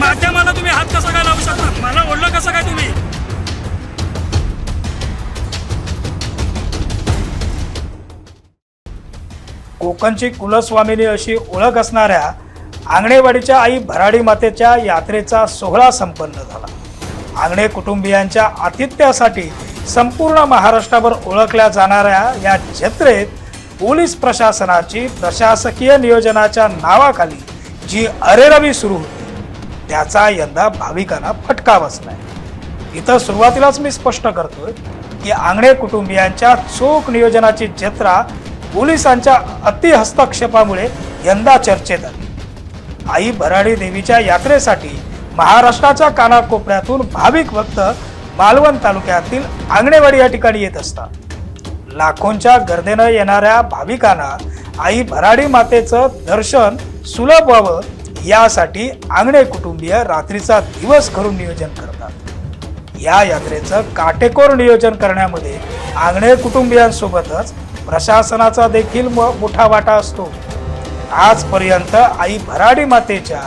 माध्यमाला तुम्ही हात कसा काय लावू शकता? मला ओढलं कसं काय तुम्ही? कोकणची कुलस्वामिनी अशी ओळख असणाऱ्या आंगणेवाडीच्या आई भराडी मातेच्या यात्रेचा सोहळा संपन्न झाला. आंगणे कुटुंबियांच्या आतिथ्यासाठी संपूर्ण महाराष्ट्रावर ओळखल्या जाणाऱ्या या जत्रेत पोलीस प्रशासनाची प्रशासकीय नियोजनाच्या नावाखाली जी अरेरवी सुरू होती त्याचा यंदा भाविकांना फटका बसलाय. इथं सुरुवातीलाच मी स्पष्ट करतोय की आंगणे कुटुंबियांच्या चोख नियोजनाची जत्रा पोलिसांच्या अतिहस्तक्षेपामुळे यंदा चर्चेत आली. आई भराडी देवीच्या यात्रेसाठी महाराष्ट्राच्या कानाकोपऱ्यातून भाविक भक्त मालवण तालुक्यातील आंगणेवाडी या ठिकाणी येत असतात. लाखोंच्या गर्दीनं येणाऱ्या भाविकांना आई भराडी मातेचं दर्शन सुलभ व्हावं यासाठी आंगणे कुटुंबीय रात्रीचा दिवस करून नियोजन करतात. या यात्रेचं काटेकोर नियोजन करण्यामध्ये आंगणे कुटुंबियांसोबतच प्रशासनाचा देखील म- मोठा वाटा असतो. आजपर्यंत आई भराडी मातेच्या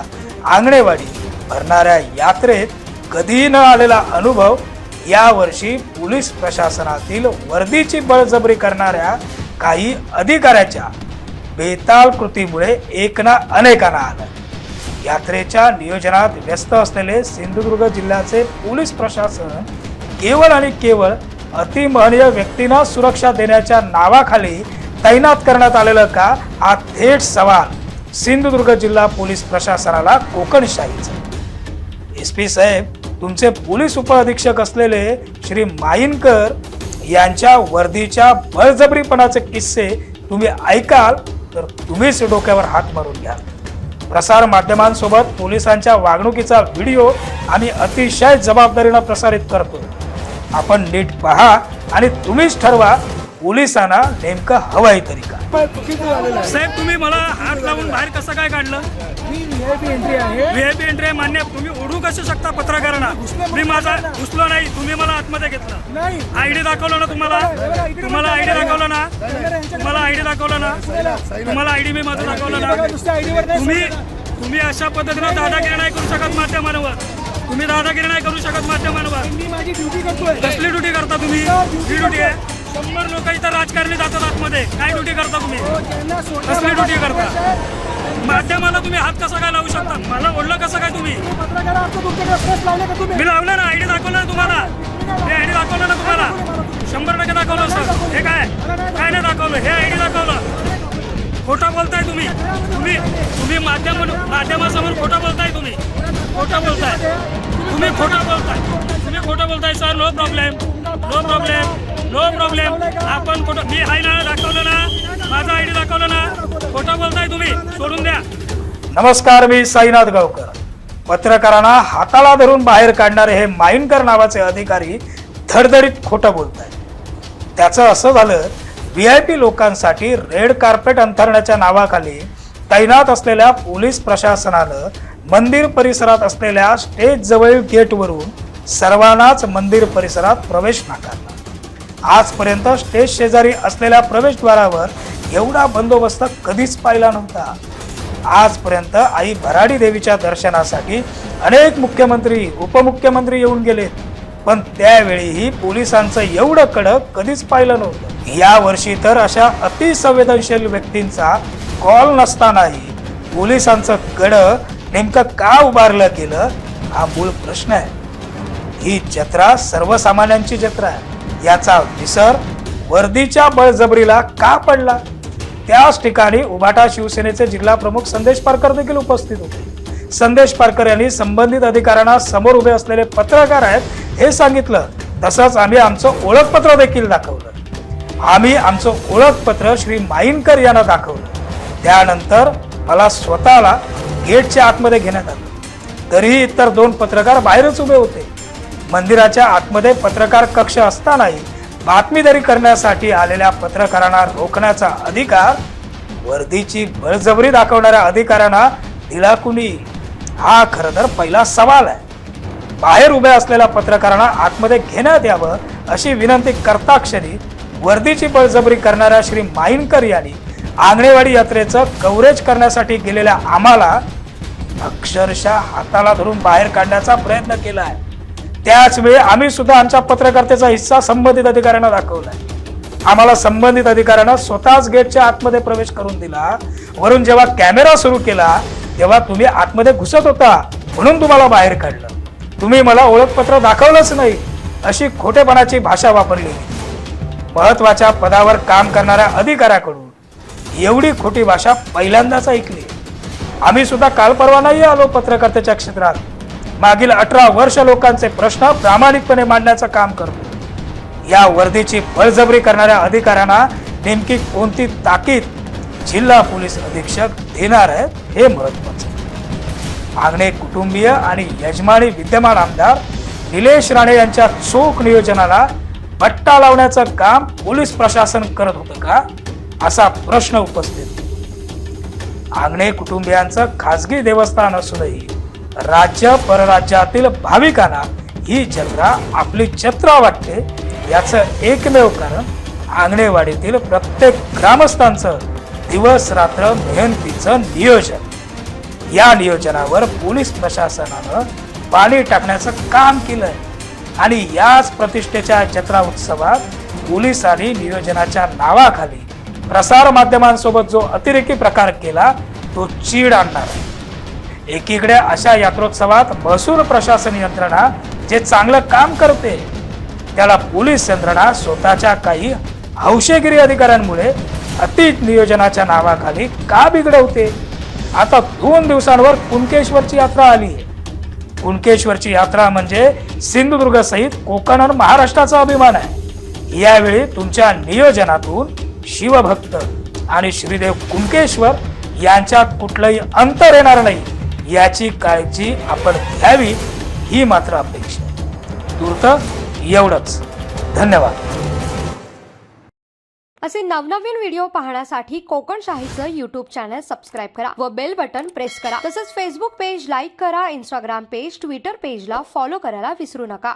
आंगणेवाडी भरणाऱ्या यात्रेत कधीही न आलेला अनुभव यावर्षी पोलीस प्रशासनातील वर्दीची बळजबरी करणाऱ्या काही अधिकाऱ्याच्या बेताल कृतीमुळे एक ना अनेकांना आलं. यात्रेच्या नियोजनात व्यस्त असलेले सिंधुदुर्ग जिल्ह्याचे पोलीस प्रशासन केवळ आणि केवळ अतिमहनीय व्यक्तींना सुरक्षा देण्याच्या नावाखाली तैनात करण्यात आलेलं का? हा थेट सवाल सिंधुदुर्ग जिल्हा पोलीस प्रशासनाला कोकणशाहीचा. एस पी साहेब तुमचे पोलीस उपअधीक्षक असलेले श्री माईनकर यांच्या वर्दीच्या बळजबरीपणाचे किस्से तुम्ही ऐकाल तर तुम्हीच डोक्यावर हात मारून घ्याल प्रसार माध्यमांसोबत पोलिसांच्या वागणुकीचा व्हिडिओ आम्ही अतिशय जबाबदारीनं प्रसारित करतो आपण नीट पहा आणि तुम्हीच ठरवा पोलिसांना नेमकं हवंय तरी का पण चुकीचं झालेलं आहे साहेब तुम्ही मला हात लावून बाहेर कसं काय काढलं? ही व्हीआयपी एंट्री आहे. मान्य. तुम्ही ओढू कसं शकता पत्रकारांना? मी माझा घुसलो नाही. तुम्ही मला आतमध्ये घेतलं. नाही. आयडी दाखवलं ना तुम्हाला? तुम्हाला आयडी दाखवलं ना? तुम्हाला आयडी दाखवलं ना? तुम्हाला आयडी मी माझं दाखवलं ना? तुम्ही तुम्ही अशा पद्धतीनं दादागिरी नाही. करू शकत माध्यमांवर. तुम्ही दादागिरी नाही करू शकत माध्यमांवर. मी माझी ड्युटी करतोय. कसली ड्युटी करता तुम्ही? ही ड्युटी आहे? शंभर लोक इथं राजकारणी जातात आतमध्ये. काय ड्युटी करता तुम्ही? सोडण्यात कसली ड्युटी करता? माध्यमाला तुम्ही हात कसा काय लावू शकता? मला ओढलं कसं काय तुम्ही? मी लावलं ना आयडी दाखवलं ना तुम्हाला. हे आयडी दाखवलं ना तुम्हाला. शंभर टक्के दाखवलं सर हे काय? काय नाही दाखवलं. हे आयडी दाखवलं. खोटं बोलताय तुम्ही. तुम्ही तुम्ही माध्यम माध्यमासमोर खोटं बोलताय तुम्ही. खोटं बोलताय. तुम्ही खोटं बोलताय. तुम्ही खोटं बोलताय sir no problem no problem no problem आपण कुठं मी आहे ना दाखवलं ना. माझा आय डी दाखवलं ना. खोटं बोलताय तुम्ही. सोडून द्या. नमस्कार मी साईनाथ गावकर. पत्रकारांना हाताला धरून बाहेर काढणारे हे माईनकर नावाचे अधिकारी धडधडीत खोटं बोलत आहेत त्याचं असं झालं व्ही आय पी लोकांसाठी रेड कार्पेट अंथरण्याच्या नावाखाली तैनात असलेल्या पोलीस प्रशासनानं मंदिर परिसरात असलेल्या स्टेजजवळील गेटवरून सर्वांनाच मंदिर परिसरात प्रवेश नाकारला. आजपर्यंत स्टेज शेजारी असलेल्या प्रवेशद्वारावर एवढा बंदोबस्त कधीच पाहिला नव्हता. आजपर्यंत आई भराडी देवीच्या दर्शनासाठी अनेक मुख्यमंत्री उपमुख्यमंत्री येऊन गेले. पण त्यावेळीही पोलिसांचं एवढं कडक कधीच पाहिलं नव्हतं. या वर्षी तर अशा अतिसंवेदनशील व्यक्तींचा कॉल नसतानाही पोलिसांचं कडं नेमकं का उभारलं गेलं हा मूळ प्रश्न आहे. ही जत्रा सर्वसामान्यांची जत्रा आहे. याचा विसर वर्दीच्या बळजबरीला का पडला? त्याच ठिकाणी उभाटा शिवसेनेचे जिल्हा प्रमुख संदेश पारकर देखील उपस्थित होते. संदेश पारकर यांनी संबंधित अधिकाऱ्यांना समोर उभे असलेले पत्रकार आहेत हे सांगितलं. तसंच आम्ही आमचं ओळखपत्र देखील दाखवलं. आम्ही आमचं ओळखपत्र श्री माईनकर यांना दाखवलं. त्यानंतर मला स्वतःला गेटच्या आतमध्ये घेण्यात आलं. तरीही इतर दोन पत्रकार बाहेरच उभे होते. मंदिराच्या आतमध्ये पत्रकार कक्ष असतानाही बातमीदारी करण्यासाठी आलेल्या पत्रकारांना रोखण्याचा अधिकार वर्दीची बळजबरी दाखवणाऱ्या अधिकाऱ्यांना दिला कुणी? हा खरं तर पहिला सवाल आहे. बाहेर उभ्या असलेल्या पत्रकारांना आतमध्ये घेण्यात यावं अशी विनंती करता क्षणी वर्दीची बळजबरी करणाऱ्या श्री माईनकर यांनी आंगणेवाडी यात्रेचं कव्हरेज करण्यासाठी गेलेल्या आम्हाला अक्षरशः हाताला धरून बाहेर काढण्याचा प्रयत्न केला आहे. वेळी आम्ही सुद्धा आमच्या पत्रकारितेचा हिस्सा संबंधित अधिकाऱ्यांना दाखवलाय. आम्हाला संबंधित अधिकाऱ्यांना स्वतःच गेटच्या आतमध्ये प्रवेश करून दिला. वरून जेव्हा कॅमेरा सुरू केला तेव्हा तुम्ही आतमध्ये घुसत होता म्हणून तुम्हाला बाहेर काढलं. तुम्ही मला ओळखपत्र दाखवलंच नाही अशी खोटेपणाची भाषा वापरली महत्त्वाच्या पदावर काम करणाऱ्या अधिकाऱ्याकडून एवढी खोटी भाषा पहिल्यांदाच ऐकली. आम्ही सुद्धा काल परवा नाही आलो पत्रकारितेच्या क्षेत्रात. मागील अठरा वर्ष लोकांचे प्रश्न प्रामाणिकपणे मांडण्याचं काम करतो. या वर्दीची बळजबरी करणाऱ्या अधिकाऱ्यांना नेमकी कोणती ताकीद जिल्हा पोलीस अधीक्षक देणार आहेत हे महत्वाचं आग्ने कुटुंबीय आणि यजमानी विद्यमान आमदार निलेश राणे यांच्या चोख नियोजनाला बट्टा लावण्याचं काम पोलीस प्रशासन करत होतं का? असा प्रश्न उपस्थित. आंगणे कुटुंबियांचं खासगी देवस्थान असूनही राज्य परराज्यातील भाविकांना ही जत्रा आपली जत्रा वाटते याचं एकमेव कारण आंगणेवाडीतील प्रत्येक ग्रामस्थांचं दिवस रात्र मेहनतीचं नियोजन. या नियोजनावर पोलीस प्रशासनानं पाणी टाकण्याचं काम केलंय आणि याच प्रतिष्ठेच्या जत्रा उत्सवात पोलिसांनी नियोजनाच्या नावाखाली प्रसार माध्यमांसोबत जो अतिरेकी प्रकार केला तो चीड आणणार आहे. एकीकडे अशा यात्रोत्सवात महसूल प्रशासन यंत्रणा जे चांगलं काम करते त्याला पोलीस यंत्रणा स्वतःच्या काही हौशेगिरी अधिकाऱ्यांमुळे अति नियोजनाच्या नावाखाली का बिघडवते? आता दोन दिवसांवर कुणकेश्वरची यात्रा आली. आहे कुणकेश्वरची यात्रा म्हणजे सिंधुदुर्ग सहित कोकण आणि महाराष्ट्राचा अभिमान आहे. यावेळी तुमच्या नियोजनातून शिवभक्त आणि श्रीदेव कुणकेश्वर यांच्यात कुठलंही अंतर येणार नाही. याची काळजी आपण घ्यावी ही मात्र अपेक्षा तूर्त एवढंच. धन्यवाद. असे नवनवीन व्हिडिओ पाहण्यासाठी कोकण शाहीचं चॅनल सबस्क्राईब करा व बेल बटन प्रेस करा. तसंच फेसबुक पेज लाईक करा इंस्टाग्राम पेज ट्विटर पेजला फॉलो करायला विसरू नका.